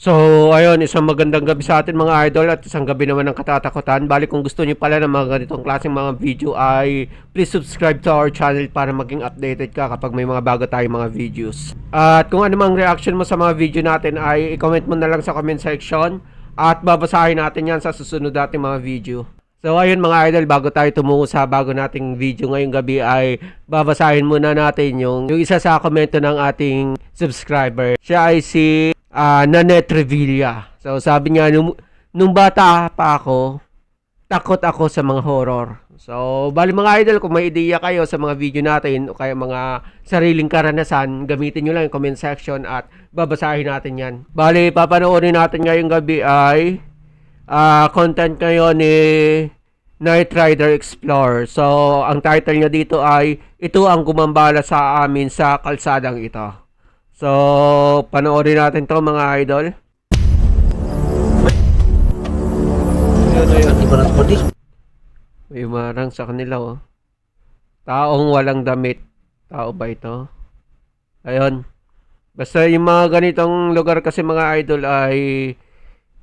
So, ayun, isang magandang gabi sa atin mga idol at isang gabi naman ng katatakutan. Bali kung gusto niyo pala ng mga ganitong klaseng mga video ay please subscribe to our channel para maging updated ka kapag may mga bago tayong mga videos. At kung ano mang reaction mo sa mga video natin ay i-comment mo na lang sa comment section at babasahin natin yan sa susunod nating mga video. So ayun mga idol, bago tayo tumungo sa bago nating video ngayong gabi ay babasahin muna natin yung, yung isa sa komento ng ating subscriber. Siya ay si ah, Nanette Revilla. So sabi niya, nung, nung bata pa ako, takot ako sa mga horror. So, bali mga idol, kung may ideya kayo sa mga video natin o kaya mga sariling karanasan, gamitin nyo lang yung comment section at babasahin natin yan. Bali, papanoorin natin ngayong gabi ay ah content ngayon ni Night Rider Explorer. So, ang title niya dito ay Ito ang gumambala sa amin sa kalsadang ito. So, panoorin natin to mga idol. May marang sa kanila oh. Taong walang damit. Tao ba ito? Ayun. Basta yung mga ganitong lugar kasi mga idol ay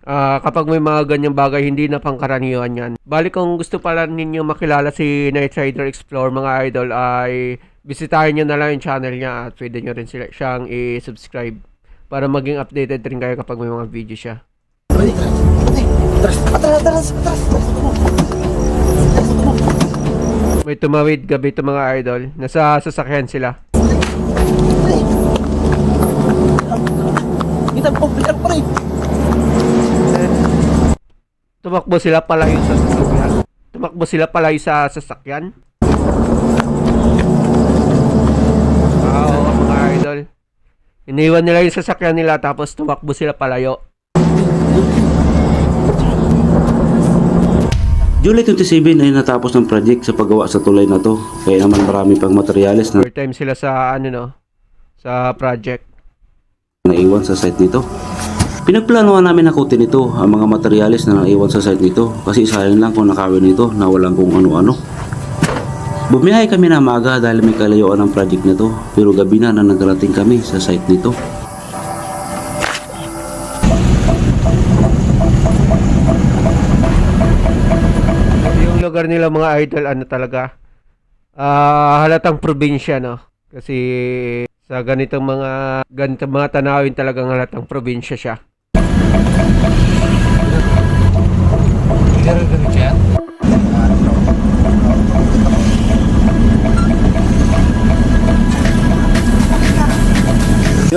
ah, kapag may mga ganyang bagay hindi na pangkaraniwan yan. Bali kung gusto pala ninyo makilala si Night Rider Explore mga idol ay bisitahin nyo na lang yung channel niya at pwede nyo rin sila, siyang i-subscribe para maging updated rin kayo kapag may mga video siya. May tumawid gabi ito mga idol. Nasa sasakyan sila. Tumakbo sila palayo sa sasakyan. Tumakbo sila palayo sa sasakyan. Wow, mga idol. Iniwan nila yung sasakyan nila tapos tumakbo sila palayo. July 27 ay natapos ng project sa paggawa sa tulay na to. Kaya naman marami pang materyales na Overtime sila sa ano no, sa project. naiwan sa site nito. Pinagplanuhan namin nakutin ito ang mga materyales na naiwan sa site nito kasi sayang lang kung nakawin nito na walang kung ano-ano. Bumiyahe kami na maga dahil may kalayuan ng project nito pero gabi na na nagarating kami sa site nito. Yung lugar nila mga idol ano talaga ah halatang probinsya no. Kasi sa ganitong mga ganitong mga tanawin talagang halatang probinsya siya.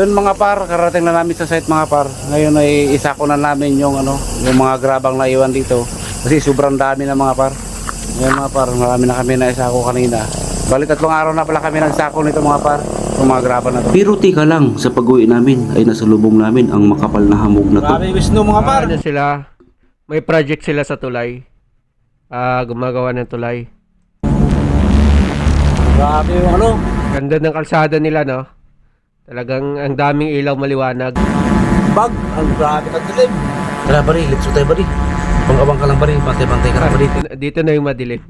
Yun mga par, karating na namin sa site mga par. Ngayon ay isako na namin yung ano, yung mga grabang na iwan dito. Kasi sobrang dami na mga par. Ngayon mga par, marami na kami na isako kanina. Bali tatlong araw na pala kami nagsako nito mga par. Yung mga graba na to. Pero tika lang, sa pag-uwi namin ay nasa lubong namin ang makapal na hamog na to. Grabe, Wisnu mga par. Ano sila? May project sila sa tulay. Ah, gumagawa ng tulay. Grabe yung ano. Ganda ng kalsada nila, no? Talagang ang daming ilaw maliwanag. Bag. Ang grabe ka dilim. Tara bari, let's go tayo bari. Pang-abang ka lang bari, bantay-bantay ka lang bari. Dito, dito na yung madilim.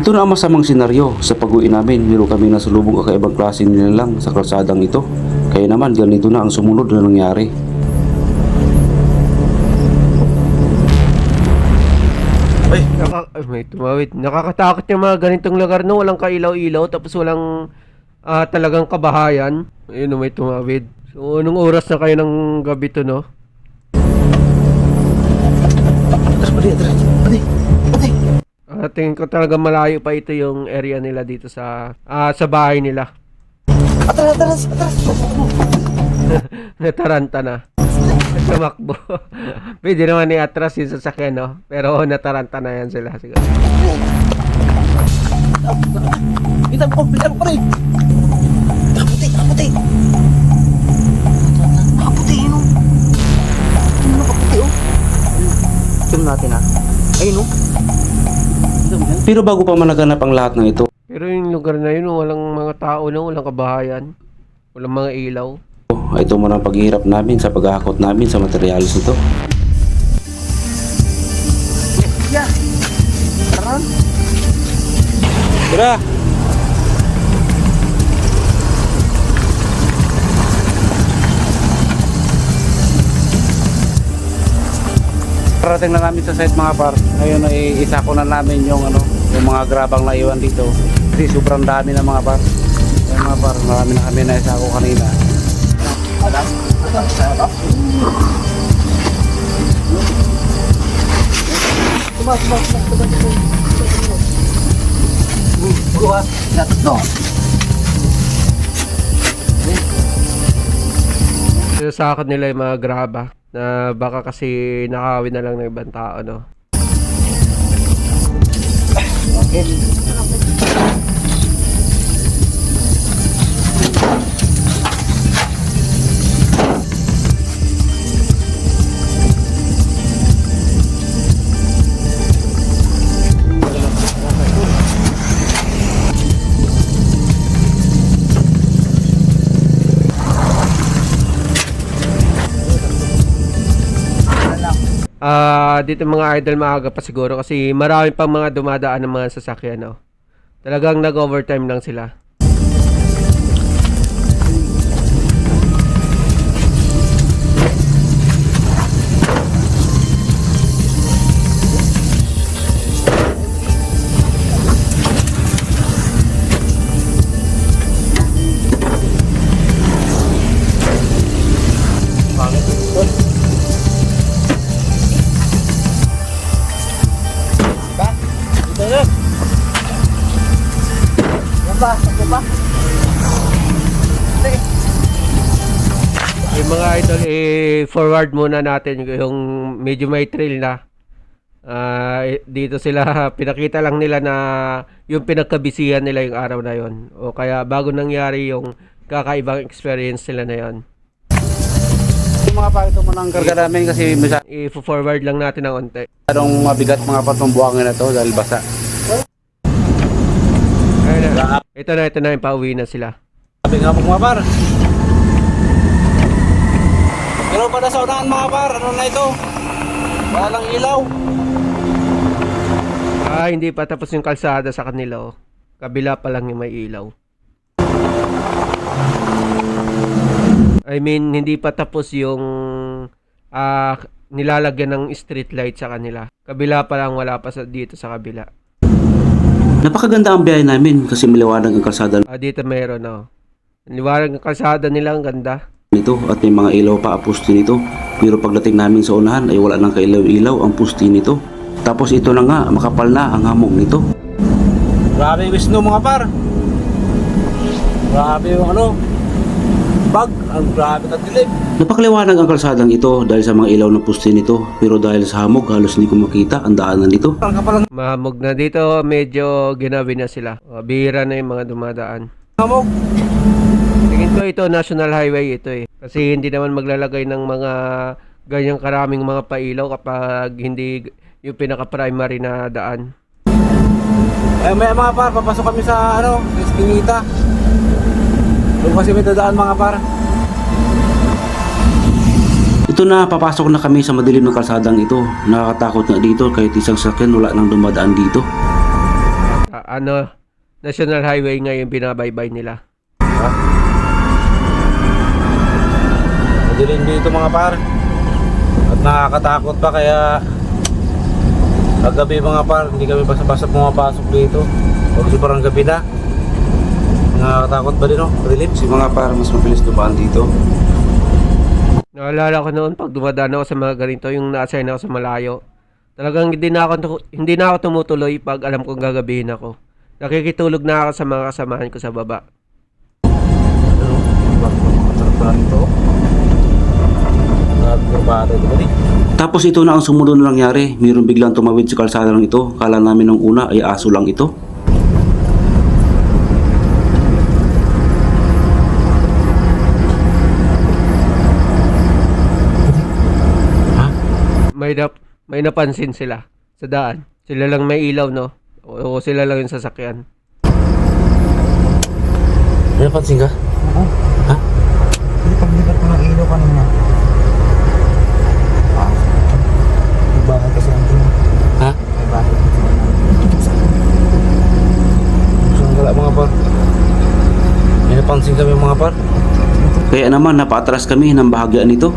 Ito na ang masamang senaryo sa pag-uwi namin. Meron kami nasa lubong kakaibang klase nila lang sa kalsadang ito. Kaya naman ganito na ang sumunod na nangyari. Ay, Naka, ay, may tumawid. Nakakatakot yung mga ganitong lugar, no? Walang kailaw-ilaw, tapos walang ah, talagang kabahayan. Ayun, may tumawid. So, anong oras na kayo ng gabi to, no? atras bari, atras. Bari, bari. Ah, tingin ko talaga malayo pa ito yung area nila dito sa ah, sa bahay nila. Atras, atras, atras. nataranta na. Tumakbo. Pwede naman i-atras yung sasakyan, no? Pero nataranta na yan sila siguro. Kita po, bilang pa rin. Tingnan natin, ah. Ayun, oh. Pero bago pa managanap ang lahat ng ito, Pero yung lugar na yun, walang mga tao na, walang kabahayan. Walang mga ilaw. ay ito muna ang paghihirap namin sa paghahakot namin sa materyales nito. Yeah. Tara. Tara! Parating na namin sa site mga par. Ngayon ay isa ko na namin yung ano, yung mga grabang na iwan dito. Kasi sobrang dami na mga par. Yung mga par, marami na kami na isa ko kanina. No. Sinasakot nila yung mga graba na baka kasi nakawin na lang ng ibang tao, no? Dito mga idol maaga pa siguro kasi marami pang mga dumadaan ng mga sasakyan, no? Talagang nag-overtime lang sila. Mga idol, eh, forward muna natin yung medyo may trail na. Eh, dito sila, pinakita lang nila na yung pinagkabisihan nila yung araw na yon. O kaya bago nangyari yung kakaibang experience nila na yon. Yung mga par, ito muna ang karga namin kasi masyadong I-forward lang natin ng onte. mabigat mga par itong buhangin na to dahil basa. Ayun na. Ito na, ito na, yung pauwi na sila. Sabi nga po mga par. Pero para sa unahan mga par, ano na ito? Wala lang ilaw. Ah, hindi pa tapos yung kalsada sa kanila, oh. Kabila pa lang yung may ilaw. I mean, hindi pa tapos yung ah nilalagyan ng street light sa kanila. Kabila pa lang, wala pa sa, dito sa kabila. Napakaganda ang biyahe namin kasi maliwanag ang kalsada Ah, dito meron, oh. Liwanag ng kalsada nila, ang ganda. Nito at may mga ilaw pa ang nito. Pero pagdating namin sa unahan ay wala nang kailaw-ilaw ang pusti nito. Tapos ito na nga, makapal na ang hamog nito. Grabe Wisnu mga par. Grabe yung ano, bag, ang grabe na dilim. Napakaliwanag ang kalsadang ito dahil sa mga ilaw ng pusti nito. Pero dahil sa hamog, halos hindi ko makita ang daanan nito. Mahamog na dito, medyo ginabi na sila. Bihira na yung mga dumadaan. hamog. Ko ito, national highway ito eh. Kasi hindi naman maglalagay ng mga ganyang karaming mga pailaw kapag hindi yung pinaka-primary na daan. Eh, may mga par, papasok kami sa ano, Eskinita. Doon kasi may dadaan mga par. Ito na, papasok na kami sa madilim na kalsadang ito. Nakakatakot nga dito kahit isang sakyan wala nang dumadaan dito. Ah, ano, national highway nga yung binabaybay nila. Madilim dito mga par. At nakakatakot pa kaya kagabi mga par, hindi kami basta-basta pumapasok dito. Pag sobrang gabi na. Nakakatakot ba din no? Madilim. Si mga par, mas mabilis dumaan dito. Naalala ko noon pag dumadaan ako sa mga ganito, yung na-assign ako sa malayo. Talagang hindi na ako, hindi na ako tumutuloy pag alam kong gagabihin ako. Nakikitulog na ako sa mga kasamahan ko sa baba. Ano? Bakit ito? Nagkurbado ito ba di? Tapos ito na ang sumunod na nangyari. Mayroong biglang tumawid sa kalsada ng ito. Kala namin nung una ay aso lang ito. May, nap, may napansin sila sa daan. Sila lang may ilaw, no? O, o sila lang yung sasakyan. May napansin ka? Hindi paglipat ko ng ilaw kanina. Ah, may bahay kasi ang dun. Ha? May bahay kasi ang Saan wala mga par? May par? Kaya naman napaatras kami ng bahagya nito.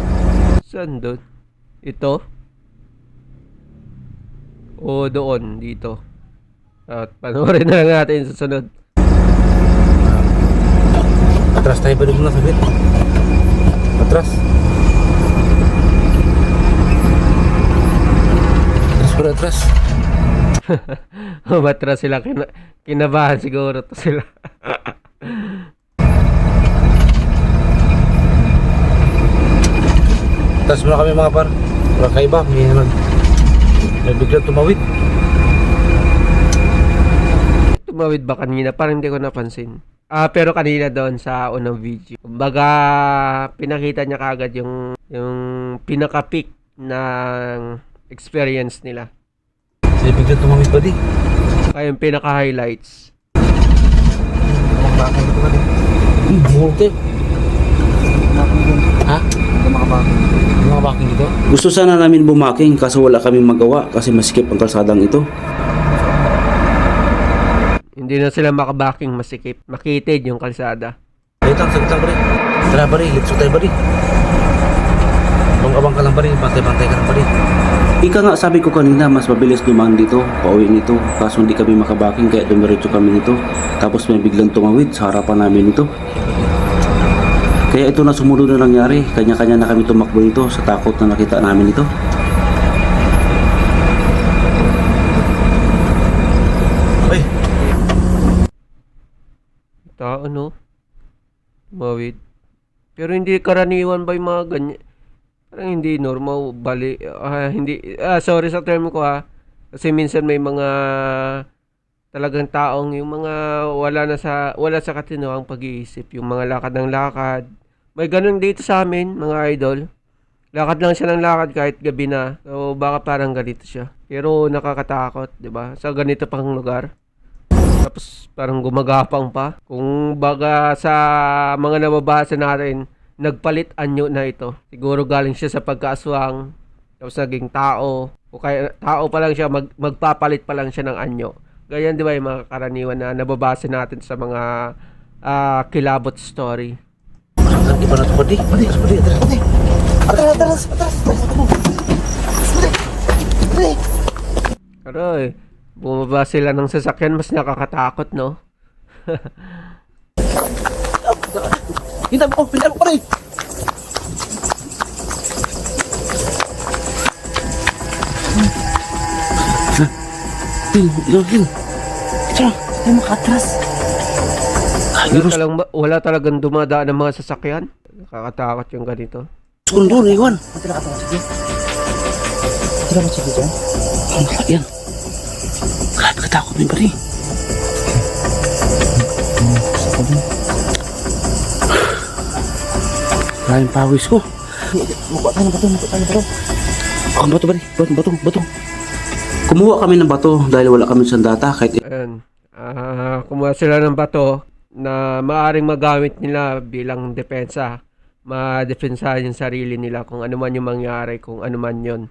Saan doon? Ito? o doon, dito. At panoorin na lang natin sa sunod. Atras tayo ba muna saglit? Atras. Atras pa atras. Matra sila, kina- kinabahan siguro to sila. Atras muna kami mga par. Wala kaiba. May, nag, may biglang tumawid. Tumawid ba kanina? Parang hindi ko napansin. Ah, pero kanina doon sa unang video. Kumbaga, pinakita niya kagad yung yung pinaka-peak ng experience nila. May biglang tumawid pa di. Kaya yung pinaka-highlights. Bakit dito ba din? Bulte. Ha? Hindi makabakit. Mga baking dito? Gusto sana namin bumaking kaso wala kaming magawa kasi masikip ang kalsadang ito. Hindi na sila makabaking masikip. Makitid yung kalsada. Wait lang, saglit lang pare. Tara pare, let's go tayo pare. Abang-abang ka lang pare, bantay-bantay ka lang pare. Ika nga sabi ko kanina mas mabilis dumaan dito, pauwi nito, kaso hindi kami makabaking kaya dumiretso kami nito. Tapos may biglang tumawid sa harapan namin ito. Kaya ito na sumunod na nangyari, kanya-kanya na kami tumakbo nito sa takot na nakita namin ito. Ay, Tao, no? Mawid. Pero hindi karaniwan ba yung mga ganyan? Parang hindi normal, bali, ah, hindi, ah, sorry sa term ko ha. Kasi minsan may mga talagang taong yung mga wala na sa, wala sa katinoang pag-iisip. Yung mga lakad ng lakad. May ganun dito sa amin, mga idol. Lakad lang siya ng lakad kahit gabi na. So, baka parang ganito siya. Pero nakakatakot, di ba? Sa ganito pang lugar. Tapos parang gumagapang pa. Kung baga sa mga nababasa natin, nagpalit anyo na ito. Siguro galing siya sa pagkaaswang, tapos naging tao. O kaya tao pa lang siya, mag, magpapalit pa lang siya ng anyo. Ganyan di ba yung mga karaniwan na nababasa natin sa mga ah, kilabot story. Saan iba na ito pare? Pare, pare, atras pare. Atras, atras, atras. Aroy, bumaba sila ng sasakyan, mas nakakatakot, no? Hinta mo, pinta mo pare. Tin, ilogin. Hindi makatras. Wala, talang, wala talagang dumadaan ng mga sasakyan. Nakakatakot yung ganito. Sundor, iwan. Ito nakatawa sige. Ito na sige dyan. Ang yan. Grabe katakot mo yung pare. Maraming pawis ko. Mukha tayo ng bato, mukha tayo ng bato. Ang bato pare, bato, bato, bato. Kumuha kami ng bato dahil wala kami sandata kahit Ayan. Ah, kumuha sila ng bato na maaring magamit nila bilang depensa. Ma-depensahan yung sarili nila kung ano man yung mangyari, kung ano man yun.